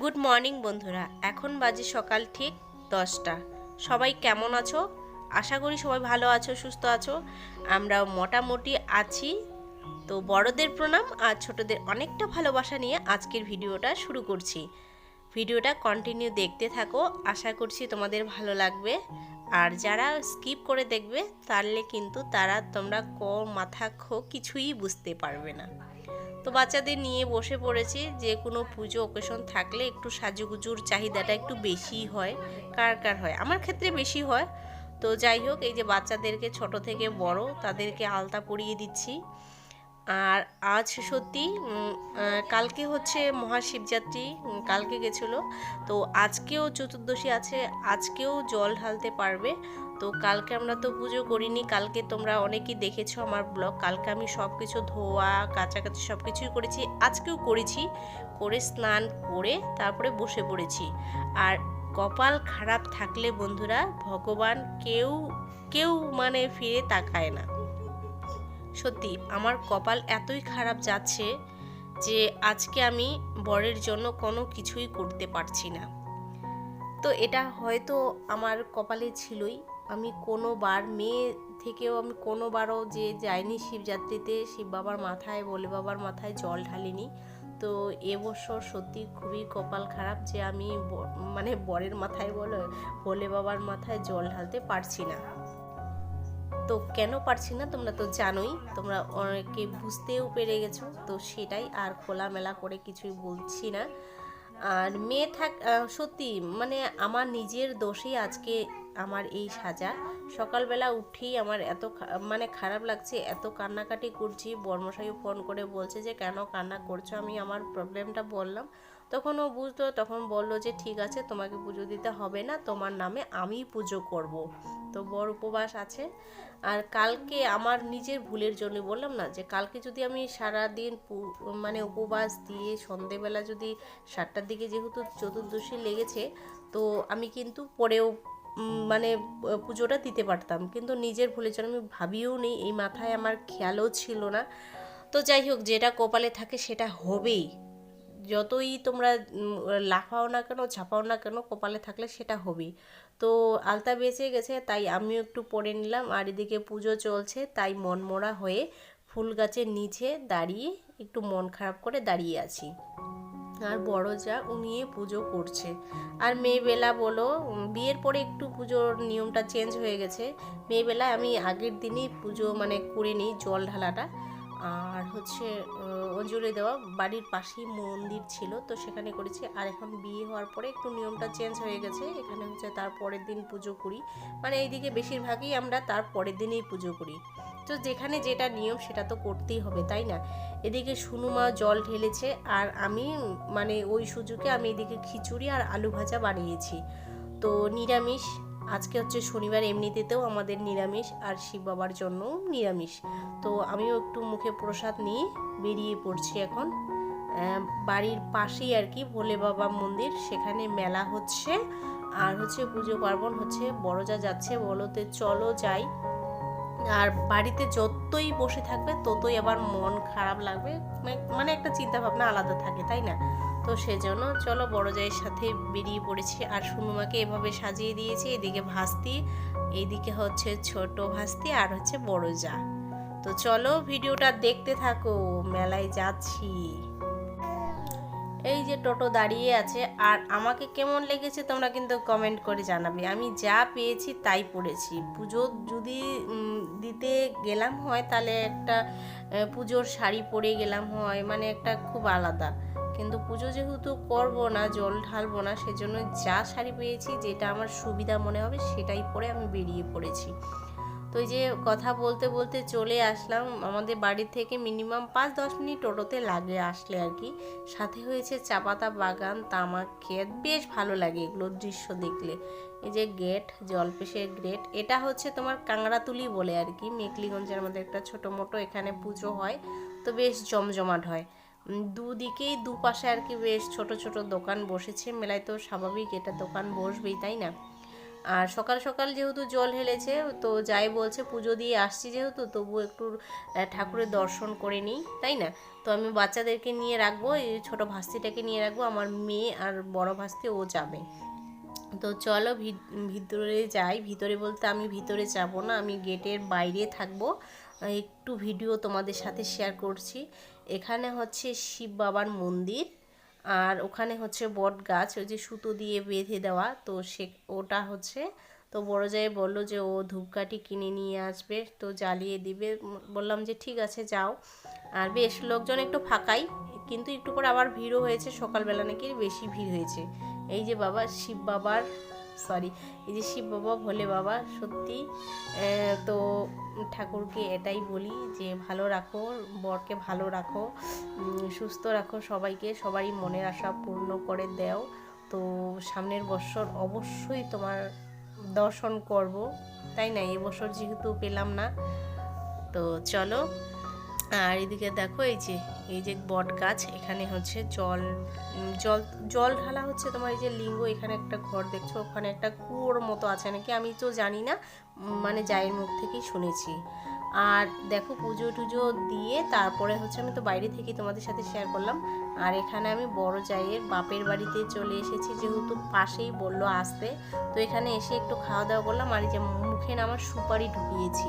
Good morning বন্ধুরা, এখন বাজে সকাল ঠিক দশটা। সবাই কেমন আছো? আশা করি সবাই ভালো আছো, সুস্থ আছো। আমরা মোটামুটি আছি। তো বড়দের প্রণাম আর ছোটদের অনেকটা ভালোবাসা নিয়ে আজকের ভিডিওটা শুরু করছি। ভিডিওটা কন্টিনিউ দেখতে থাকো, আশা করছি তোমাদের ভালো লাগবে। আর যারা স্কিপ করে দেখবে, তাহলে কিন্তু তারা তোমরা ক, মাথা, খো কিছুই বুঝতে পারবে না। তো বাচ্চাদের নিয়ে বসে পড়েছি, যে কোনো পুজো অকেশন থাকলে একটু সাজুগুজুর চাহিদাটা একটু বেশি হয়। কার কার হয়? আমার ক্ষেত্রে বেশি হয়। তো যাই হোক, এই যে বাচ্চাদেরকে ছোট থেকে বড়, তাদেরকে আলতা পরিয়ে দিচ্ছি। আর আজ সত্যি কালকে হচ্ছে মহাশিবযাত্রী কালকে গেছিল। তো আজকেও চতুর্দশী আছে, আজকেও জল ঢালতে পারবে। তো কালকে আমরা তো পুজো করিনি, কালকে তোমরা অনেকেই দেখেছ আমার ব্লগ। কালকে আমি সব কিছু ধোয়া কাছাকাছি সব কিছুই করেছি, আজকেও করেছি। করে স্নান করে তারপরে বসে পড়েছি। আর কপাল খারাপ থাকলে বন্ধুরা, ভগবান কেউ কেউ মানে ফিরে তাকায় না। সত্যি, আমার কপাল এতই খারাপ যাচ্ছে যে আজকে আমি বরের জন্য কোনো কিছুই করতে পারছি না। তো এটা হয়তো আমার কপালে ছিলই। আমি কোনো বার মেয়ে থেকেও আমি কোনোবারও যে যাইনি শিবযাত্রীতে, শিব বাবার মাথায়, বলে বাবার মাথায় জল ঢালিনি। তো এবছর সত্যি খুবই কপাল খারাপ যে আমি মানে বরের মাথায় বলে বাবার মাথায় জল ঢালতে পারছি না। তো কেন পারছি না তোমরা তো জানোই, তোমরা অনেকে বুঝতেও পেরে গেছো, তো সেটাই আর খোলামেলা করে কিছুই বলছি না। আর মেয়ে থাক সত্যি মানে আমার নিজের দোষেই আজকে আমার এই সাজা। সকালবেলা উঠেই আমার এত মানে খারাপ লাগছে, এত কান্নাকাটি করছি, বর্মশাইও ফোন করে বলছে যে, কেন কান্না করছ? আমি আমার প্রবলেমটা বললাম। তখন ও বুঝলো, তখন বলল যে, ঠিক আছে, তোমাকে পুজো দিতে হবে না, তোমার নামে আমি পুজো করব। তো বর উপবাস আছে। আর কালকে আমার নিজের ভুলের জন্য বললাম না, যে কালকে যদি আমি সারা দিন পু- মানে উপবাস দিয়ে সন্ধেবেলা যদি সাতটার দিকে যেহেতু চতুর্দশী লেগেছে, তো আমি কিন্তু পরেও মানে পুজোটা দিতে পারতাম। কিন্তু নিজের ভুলের জন্য আমি ভাবিও নেই, এই মাথায় আমার খেয়ালও ছিল না। তো যাই হোক, যেটা কপালে থাকে সেটা হবেই। যতই তোমরা লাফাও না কেন, ঝাপাও না কেন, কপালে থাকলে সেটা হবেই। তো আলতা বেঁচে গেছে, তাই আমিও একটু পরে নিলাম। আর এদিকে পুজো চলছে, তাই মনমরা হয়ে ফুল গাছের নিচে দাঁড়িয়ে একটু মন খারাপ করে দাঁড়িয়ে আছি। আর বড় যা উনিয়ে পুজো করছে। আর মেয়েবেলা বলো বিয়ের পরে একটু পুজোর নিয়মটা চেঞ্জ হয়ে গেছে। মেয়েবেলায় আমি আগের দিনই পুজো মানে করে নিই জল ঢালাটা। আর হচ্ছে অঞ্জলি দেওয়া বাড়ির পাশেই মন্দির ছিল, তো সেখানে করেছি। আর এখন বিয়ে হওয়ার পরে একটু নিয়মটা চেঞ্জ হয়ে গেছে। এখানে হচ্ছে তার পরের দিন পুজো করি। মানে এইদিকে বেশিরভাগই আমরা তার পরের দিনেই পুজো করি। তো যেখানে যেটা নিয়ম, সেটা তো করতেই হবে, তাই না? এদিকে সুনুমা জল ঢেলেছে, আর আমি মানে ওই সুযোগে আমি এদিকে খিচুড়ি আর আলু ভাজা বানিয়েছি। তো নিরামিষ আজকে হচ্ছে শনিবার এমনিতেও আমাদের নিরামিষ আর শিব বাবার জন্যও নিরামিষ। তো আমিও একটু মুখে প্রসাদ নিয়ে বেরিয়ে পড়ছি এখন। বাড়ির পাশেই আর কি ভোলে বাবা মন্দির, সেখানে মেলা হচ্ছে। আর হচ্ছে পুজো পার্বণ হচ্ছে, বড় যা যাচ্ছে বলতে চলো যাই। আর বাড়িতে যতই বসে থাকবে, ততই আবার মন খারাপ লাগবে। মানে- মানে একটা চিন্তা ভাবনা আলাদা থাকে, তাই না? তো সেজন্য চলো বড় জায়ের সাথে বেরিয়ে পড়েছি। আর সুনুমাকে এভাবে সাজিয়ে দিয়েছি, এদিকে ভাস্তি এইদিকে হচ্ছে ছোট ভাস্তি আর হচ্ছে বড় যা তো চলো ভিডিওটা দেখতে থাকো, মেলায় যাচ্ছি। এই যে টোটো দাঁড়িয়ে আছে, আর আমাকে কেমন লেগেছে তোমরা কিন্তু কমেন্ট করে জানাবে। আমি যা পেয়েছি তাই পড়েছি। পুজো যদি দিতে গেলাম হয়, তাহলে একটা পুজোর শাড়ি পরে গেলাম হয় মানে একটা খুব আলাদা। কিন্তু পুজো যেহেতু করব না, জল ঢালবো না, সেজন্য যা শাড়ি পেয়েছি, যেটা আমার সুবিধা মনে হবে, সেটাই পরে আমি বেরিয়ে পড়েছি। তো এই যে কথা বলতে বলতে চলে আসলাম, আমাদের বাড়ি থেকে মিনিমাম পাঁচ দশ মিনিট টোটোতে লাগে আসলে আর কি। সাথে হয়েছে চাপাতা বাগান, তামাক, ক্ষেত, বেশ ভালো লাগে এগুলোর দৃশ্য দেখলে। এই যে গেট, জলপেশের গেট, এটা হচ্ছে তোমার কাংড়াতুলি বলে আর কি, মেকলিগঞ্জের মধ্যে একটা ছোটো মোটো এখানে পুজো হয়, তো বেশ জমজমাট হয়। দুদিকেই দুপাশে আর কি বেশ ছোট ছোট দোকান বসেছে। মেলায় তো স্বাভাবিক এটা দোকান বসবেই, তাই না? আর সকাল সকাল যেহেতু জল হেলেছে, তো যাই বলছে পুজো দিয়ে আসছি যেহেতু তবু একটু ঠাকুরের দর্শন করে নিই, তাই না? তো আমি বাচ্চাদেরকে নিয়ে রাখব, এই ছোটো ভাস্তিটাকে নিয়ে রাখব, আমার মেয়ে আর বড় ভাস্তি, ও যাবে। তো চলো ভিতরে যাই। ভিতরে বলতে আমি ভিতরে যাব না, আমি গেটের বাইরে থাকব। একটু ভিডিও তোমাদের সাথে শেয়ার করছি। এখানে হচ্ছে শিব বাবার মন্দির আর ওখানে হচ্ছে বট গাছ, ওই যে সুতো দিয়ে বেঁধে দেওয়া। তো সে, ওটা হচ্ছে, তো বড় জায় বলল যে ও ধূপকাঠি কিনে নিয়ে আসবে, তো জ্বালিয়ে দিবে। বললাম যে ঠিক আছে, যাও। আর বেশ, লোকজন একটু ফাঁকাই, কিন্তু একটু করে আবার ভিড়ও হয়েছে। সকালবেলা নাকি বেশি ভিড় হয়েছে। এই যে বাবা, শিব বাবার সরি এই যে শিব বাবা, ভোলে বাবা, সত্যি তো ঠাকুরকে এটাই বলি যে ভালো রাখো, বরকে ভালো রাখো সুস্থ রাখো সবাইকে, সবারই মনের আশা পূর্ণ করে দাও। তো সামনের বছর অবশ্যই তোমার দর্শন করব, তাই না? এবছর যেহেতু পেলাম না, তো চলো। আর এদিকে দেখো, এই যে এই যে বট গাছ, এখানে হচ্ছে জল জল জল ঢালা হচ্ছে তোমার এই যে লিঙ্গ, এখানে একটা ঘর দেখছ, ওখানে একটা কুয়োর মতো আছে নাকি? আমি তো জানি না মানে জায়ের মুখ থেকেই শুনেছি। আর দেখো, পুজো টুজো দিয়ে তারপরে হচ্ছে আমি তো বাইরে থেকে তোমাদের সাথে শেয়ার করলাম। আর এখানে আমি বড় জায়ের বাপের বাড়িতে চলে এসেছি, যেহেতু পাশেই বলল আসতে। তো এখানে এসে একটু খাওয়া দাওয়া করলাম, আর এই যে মুখে আমার সুপারি ঢুকিয়েছি।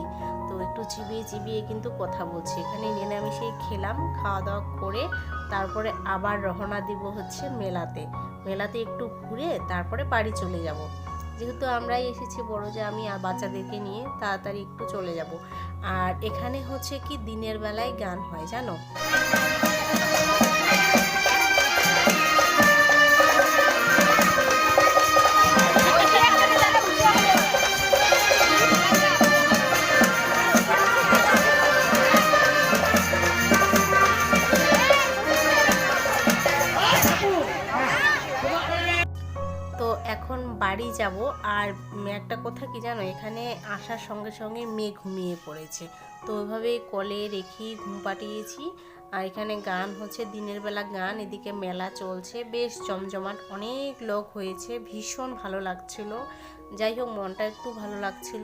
একটু চিবিয়ে চিবিয়ে কিন্তু কথা বলছি। এখানে নিরামিষে খেলাম খাওয়া দাওয়া করে তারপরে আবার রহনা দিব হচ্ছে মেলাতে। মেলাতে একটু ঘুরে তারপরে বাড়ি চলে যাব। যেহেতু আমরাই এসেছি বড় যে আমি আর বাচ্চাদেরকে নিয়ে, তাড়াতাড়ি একটু চলে যাব। আর এখানে হচ্ছে কি দিনের বেলায় গান হয়, জানো? এখন বাড়ি যাব আর একটা কথা কি জানো, এখানে আসার সঙ্গে সঙ্গে মেয়ে ঘুমিয়ে পড়েছে। তো ওইভাবে কলে রেখে ঘুম পাঠিয়েছি আর এখানে গান হচ্ছে, দিনের বেলা গান, এদিকে মেলা চলছে। বেশ জমজমাট, অনেক লোক হয়েছে, ভীষণ ভালো লাগছিল। যাই হোক, মনটা একটু ভালো লাগছিল।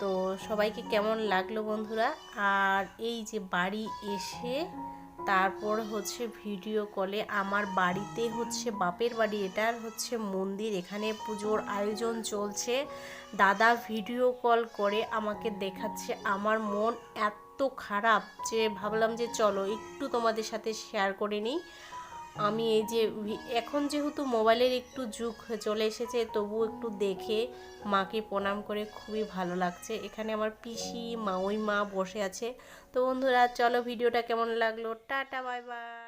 তো সবাইকে কেমন লাগল বন্ধুরা? আর এই যে বাড়ি এসে তারপর হচ্ছে ভিডিও কলে আমার বাড়িতে হচ্ছে বাপের বাড়ি, এটার হচ্ছে মন্দির, এখানে পুজোর আয়োজন চলছে। দাদা ভিডিও কল করে আমাকে দেখাচ্ছে, আমার মন এত খারাপ যে ভাবলাম যে চলো একটু তোমাদের সাথে শেয়ার করে নিই। আমি এই যে এখন যেহেতু মোবাইলের একটু যুগ চলে এসেছে তবু একটু দেখে মাকে প্রণাম করে খুবই ভালো লাগছে। এখানে আমার পিসি মা ওই মা বসে আছে। তো বন্ধুরা, চলো ভিডিওটা কেমন লাগল? Tata, bye bye.